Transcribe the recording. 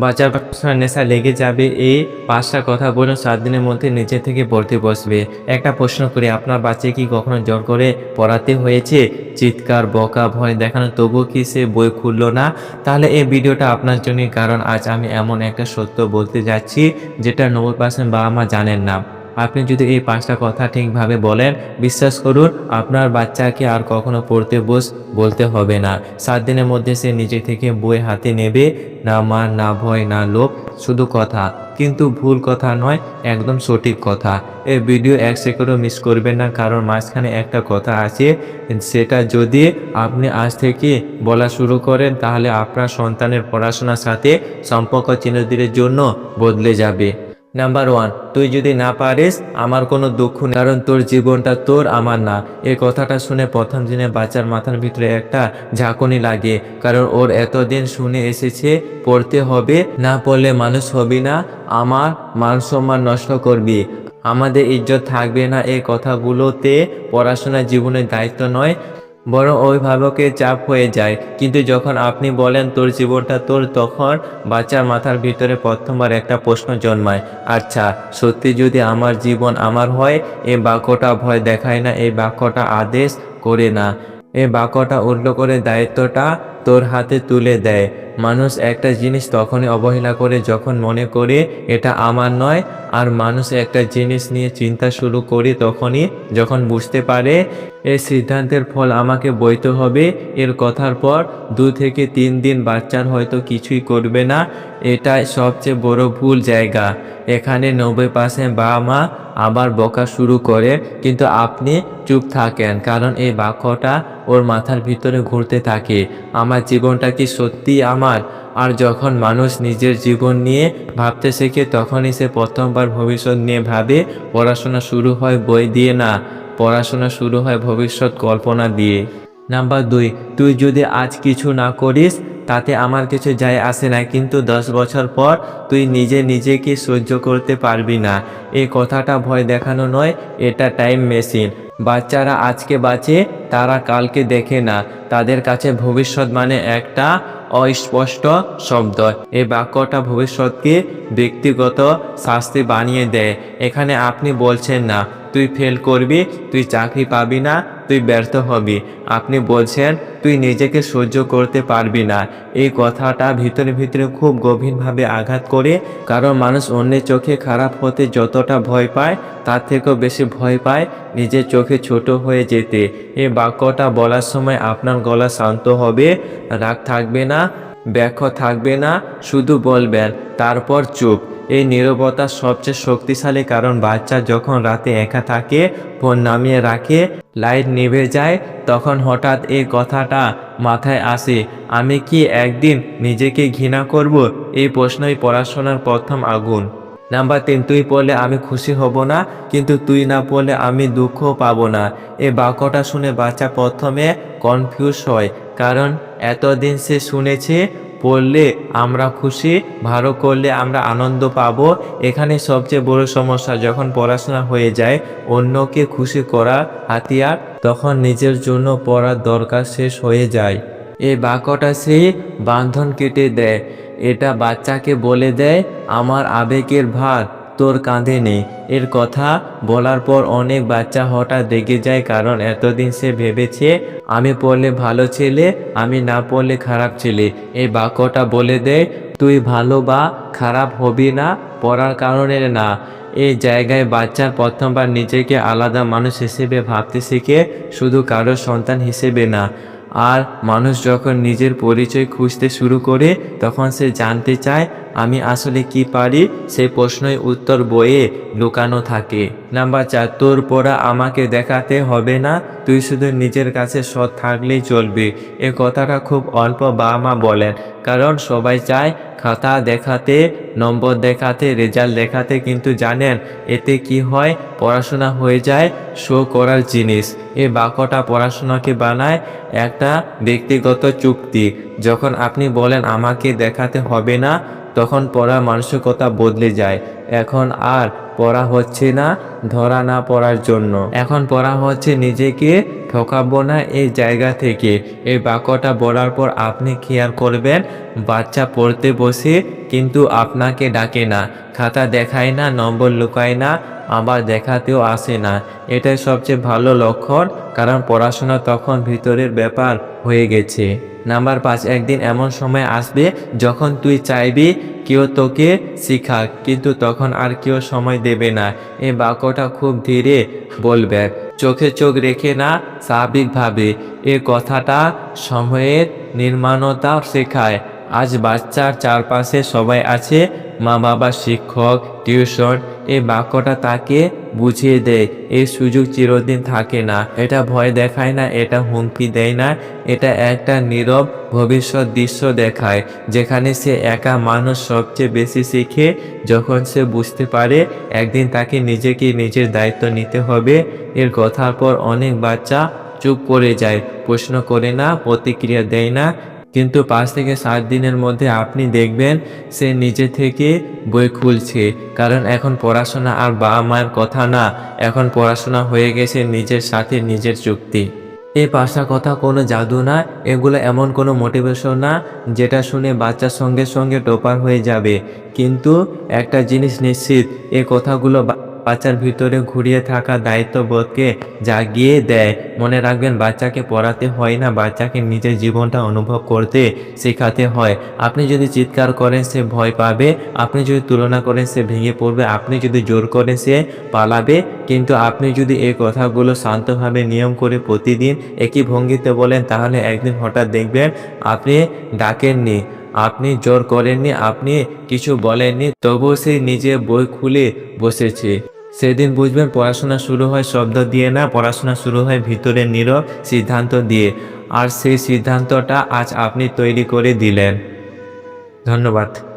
পড়াশোনার নেশা লেগে যাবে এই পাঁচটা কথা বলুন সাত দিনের মধ্যে নিজে থেকে পড়তে বসবে। একটা প্রশ্ন করি, আপনার বাচ্চা কি কখনো জোর করে পড়াতে হয়েছে? চিৎকার, বকা, ভয় দেখানো, তবুও কি সে বই খুললো না? তাহলে এই ভিডিওটা আপনার জন্যই, কারণ আজ আমি এমন একটা সত্য বলতে যাচ্ছি, যেটা নব্বই পার্সেন্ট বাবা মা জানেন না। আপনি যদি এই পাঁচটা কথা ঠিকভাবে বলেন, বিশ্বাস করুন, আপনার বাচ্চাকে আর কখনো পড়তে বস, বলতে হবে না। সাত দিনের মধ্যে সে নিজে থেকে বই হাতে নেবে, না মার না ভয়, না লোভ, শুধু কথা। কিন্তু ভুল কথা নয়, একদম সঠিক কথা। এই ভিডিও এক সেকেন্ডও মিস করবেন না, কারণ মাঝখানে একটা কথা আছে, সেটা যদি আপনি আজ থেকে বলা শুরু করেন, তাহলে আপনার সন্তানের পড়াশোনার সাথে সম্পর্ক চিরদিনের জন্য বদলে যাবে। নাম্বার ওয়ান তুই যদি না পারিস, আমার কোনো দুঃখ নেই। কারণ তোর জীবনটা তোর, আমার না। এ কথাটা শুনে প্রথম দিনে বাচ্চার মাথার ভিতরে একটা ঝাঁকুনি লাগে। কারণ ওর এতদিন শুনে এসেছে, পড়তে হবে, না পড়লে মানুষ হবি না। আমার মান সম্মান নষ্ট করবি। আমাদের ইজ্জত থাকবে না এই কথাগুলোতে। পড়াশোনা জীবনের দায়িত্ব নয়। বরং অভিভাবকের চাপ হয়ে যায়। কিন্তু যখন আপনি বলেন তোর জীবনটা তোর, তখন বাচ্চার মাথার ভিতরে প্রথমবার একটা প্রশ্ন জন্মায় আচ্ছা সত্যি যদি আমার জীবন আমার হয় এই বাক্যটা ভয় দেখায় না এই বাক্যটা আদেশ করে না। এই বাক্যটা উল্টো করে দায়িত্বটা তোর হাতে তুলে দেয়। মানুষ একটা জিনিস তখনই অবহেলা করে যখন মনে করে এটা আমার নয়, আর মানুষ একটা জিনিস নিয়ে চিন্তা শুরু করে তখনই যখন বুঝতে পারে এই সিদ্ধান্তের ফল আমাকে বইতে হবে। এর কথার পর দু থেকে তিন দিন বাচ্চার হয়তো কিছুই করবে না। এটাই সবচেয়ে বড় ভুল জায়গা। এখানে নব্বই পার্সেন্ট বাবা মা আবার বকা শুরু করে। কিন্তু আপনি চুপ থাকেন, কারণ এই বাক্যটা ওর মাথার ভিতরে ঘুরতে থাকে। আমার জীবনটা কি সত্যি আমার? আর যখন মানুষ নিজের জীবন নিয়ে ভাবতে শেখে, তখনই সে প্রথমবার ভবিষ্যৎ নিয়ে ভাবে, পড়াশোনা শুরু হয় বই দিয়ে না, পড়াশোনা শুরু হয় ভবিষ্যৎ কল্পনা দিয়ে। নাম্বার দুই, তুই যদি আজ কিছু না করিস, তাতে আমার কিছু যায় আসে না, কিন্তু দশ বছর পর তুই নিজে নিজেকে সহ্য করতে পারবি না। এই কথাটা ভয় দেখানো নয়, এটা টাইম মেশিন বাচ্চারা আজকে বাঁচে, তারা কালকে দেখে না। তাদের কাছে ভবিষ্যৎ মানে একটা অস্পষ্ট শব্দ। এই বাক্যটা ভবিষ্যৎকে ব্যক্তিগত শাস্তি বানিয়ে দেয়। এখানে আপনি বলছেন না তুই ফেল করবি, তুই চাকরি পাবি না, তুই ব্যর্থ হবি। আপনি বলছেন, তুই নিজেকে সহ্য করতে পারবি না। এই কথাটা ভিতরে ভিতরে খুব গভীরভাবে আঘাত করে, কারণ মানুষ অন্যের চোখে খারাপ হতে যতটা ভয় পায়, তার থেকেও বেশি ভয় পায় নিজের চোখে ছোট হয়ে যেতে। এই বাক্যটা বলার সময় আপনার গলা শান্ত হবে, রাগ থাকবে না ব্যাখ্যা থাকবে না, শুধু বলবেন, তারপর চুপ। এই নীরবতা সবচেয়ে শক্তিশালী কারণ বাচ্চা যখন রাতে একা থাকে, ফোন নামিয়ে রাখে, লাইট নিভে যায়, তখন হঠাৎ এই কথাটা মাথায় আসে, আমি কি একদিন নিজেকে ঘৃণা করব? এই প্রশ্নই পড়াশোনার প্রথম আগুন। নাম্বার তিন, তুই পড়লে আমি খুশি হব না, কিন্তু তুই না পড়লে আমি দুঃখ পাবো না। এই বাক্যটা শুনে বাচ্চা প্রথমে কনফিউজ হয়, কারণ এতদিন সে শুনেছে পড়লে আমরা খুশি, ভালো করলে আমরা আনন্দ পাব। এখানে সবচেয়ে বড় সমস্যা, যখন পড়াশোনা হয়ে যায়, অন্যকে খুশি করা হাতিয়ার, তখন নিজের জন্য পড়ার দরকার শেষ হয়ে যায়। এই বাক্যটা সে বান্ধন কেটে দেয়। এটা বাচ্চাকে বলে দেয়, আমার আবেগের ভার তোর কাঁধে নেই। এর কথা বলার পর অনেক বাচ্চা হঠাৎ রেগে যায় কারণ এতদিন সে ভেবেছে, আমি পড়লে ভালো ছেলে, আমি না পড়লে খারাপ ছেলে। এই বাক্যটা বলে দেয়, তুই ভালো বা খারাপ হবি না, পড়ার কারণে না। এই জায়গায় বাচ্চার প্রথমবার নিজেকে আলাদা মানুষ হিসেবে ভাবতে শিখে শুধু কারোর সন্তান হিসেবে না। আর মানুষ যখন নিজের পরিচয় খুঁজতে শুরু করে, তখন সে জানতে চায় আমি আসলে কি পারি? সেই প্রশ্নই উত্তর বইয়ে লুকানো থাকে। নাম্বার চার, তোর পড়া আমাকে দেখাতে হবে না। তুই শুধু নিজের কাছে সৎ থাকলেই চলবে। এ কথাটা খুব অল্প বাবা মা বলেন। কারণ সবাই চায় খাতা দেখাতে, নম্বর দেখাতে, রেজাল্ট দেখাতে, কিন্তু জানেন এতে কি হয়? পড়াশোনা হয়ে যায় শো করার জিনিস। এ বাক্যটা পড়াশোনাকে বানায় একটা ব্যক্তিগত চুক্তি। যখন আপনি বলেন, আমাকে দেখাতে হবে না তখন পড়া মানসিকতা বদলে যায়। এখন আর পড়া হচ্ছে না, ধরা না পড়ার জন্য। এখন পড়া হচ্ছে নিজেকে ঠকাবো না এই জায়গা থেকে। এই বাক্যটা বলার পর আপনি খেয়াল করবেন, বাচ্চা পড়তে বসে কিন্তু আপনাকে ডাকে না, খাতা দেখায় না, নম্বর লুকায় না, আবার দেখাতেও আসে না। এটাই সবচেয়ে ভালো লক্ষণ, কারণ পড়াশোনা তখন ভিতরের ব্যাপার হয়ে গেছে। নাম্বার পাঁচ, একদিন এমন সময় আসবে যখন তুই চাইবি কেউ তোকে শিখাক, কিন্তু তখন আর কেউ সময় দেবে না। এই বাক্যটা খুব ধীরে বলবে। চোখে চোখ রেখে না, স্বাভাবিকভাবে। এ কথাটা সময়ের নির্মাণতা শেখায়। আজ বাচ্চার চারপাশে সবাই আছে মা বাবা শিক্ষক, টিউশন এই বাক্যটা তাকে বুঝিয়ে দেয়। এই সুযোগ চিরদিন থাকে না। এটা ভয় দেখায় না, এটা হুমকি দেয় না। এটা একটা নীরব ভবিষ্যৎ দৃশ্য দেখায়, যেখানে সে একা মানুষ সবচেয়ে বেশি শিখে। যখন সে বুঝতে পারে, একদিন তাকে নিজেকে নিজের দায়িত্ব নিতে হবে। এর কথার পর অনেক বাচ্চা চুপ করে যায়, প্রশ্ন করে না, প্রতিক্রিয়া দেয় না। কিন্তু পাঁচ থেকে সাত দিনের মধ্যে আপনি দেখবেন সে নিজে থেকে বই খুলছে। কারণ এখন পড়াশোনা আর বাবা মায়ের কথা না, এখন পড়াশোনা হয়ে গেছে নিজের সাথে নিজের চুক্তি। এই পাঁচটা কথা কোনো জাদু না, এগুলো এমন কোনো মোটিভেশন না, যেটা শুনে বাচ্চার সঙ্গে সঙ্গে টোপার হয়ে যাবে। কিন্তু একটা জিনিস নিশ্চিত, এ কথাগুলো বাচ্চার ভিতরে ঘুরিয়ে থাকা দায়িত্ববোধকে জাগিয়ে দেয়। মনে রাখবেন, বাচ্চাকে পড়াতে হয় না, বাচ্চাকে নিজের জীবনটা অনুভব করতে শেখাতে হয়। আপনি যদি চিৎকার করেন, সে ভয় পাবে। আপনি যদি তুলনা করেন, সে ভেঙে পড়বে। আপনি যদি জোর করেন, সে পালাবে। কিন্তু আপনি যদি এই কথাগুলো শান্তভাবে নিয়ম করে প্রতিদিন একই ভঙ্গিতে বলেন, তাহলে একদিন হঠাৎ দেখবেন, আপনি ডাকেননি। আপনি জোর করেননি, আপনি কিছু বলেননি, তবু সে নিজে বই খুলে বসেছে। সেদিন বুঝবেন পড়াশোনা শুরু হয় শব্দ দিয়ে না, পড়াশোনা শুরু হয় ভিতরে নীরব সিদ্ধান্ত দিয়ে। আর সেই সিদ্ধান্তটা আজ আপনি তৈরি করে দিলেন। ধন্যবাদ।